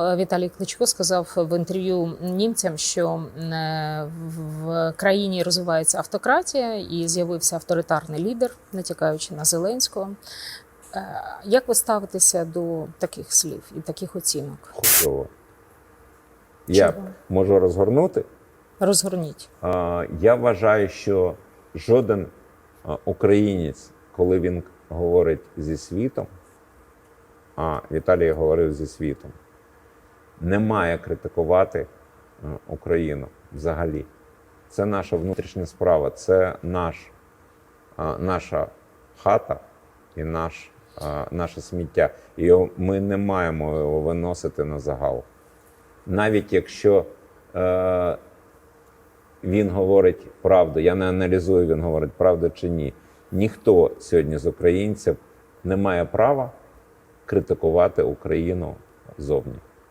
Віталій Кличко сказав в інтерв'ю німцям, що е, в країні розвивається автократія і з'явився авторитарний лідер, натякаючи на Зеленського. Е, Як ви ставитеся до таких слів і таких оцінок? Чого? Я Чого? можу розгорнути. Розгорніть. Я вважаю, що жоден українець, коли він говорить зі світом, а Віталій говорив зі світом, не має критикувати Україну взагалі. Це наша внутрішня справа, це наш, наша хата і наш, наше сміття. І ми не маємо його виносити на загал. Навіть якщо е, він говорить правду. Я не аналізую, він говорить правду чи ні. Ніхто сьогодні з українців не має права критикувати Україну зовні.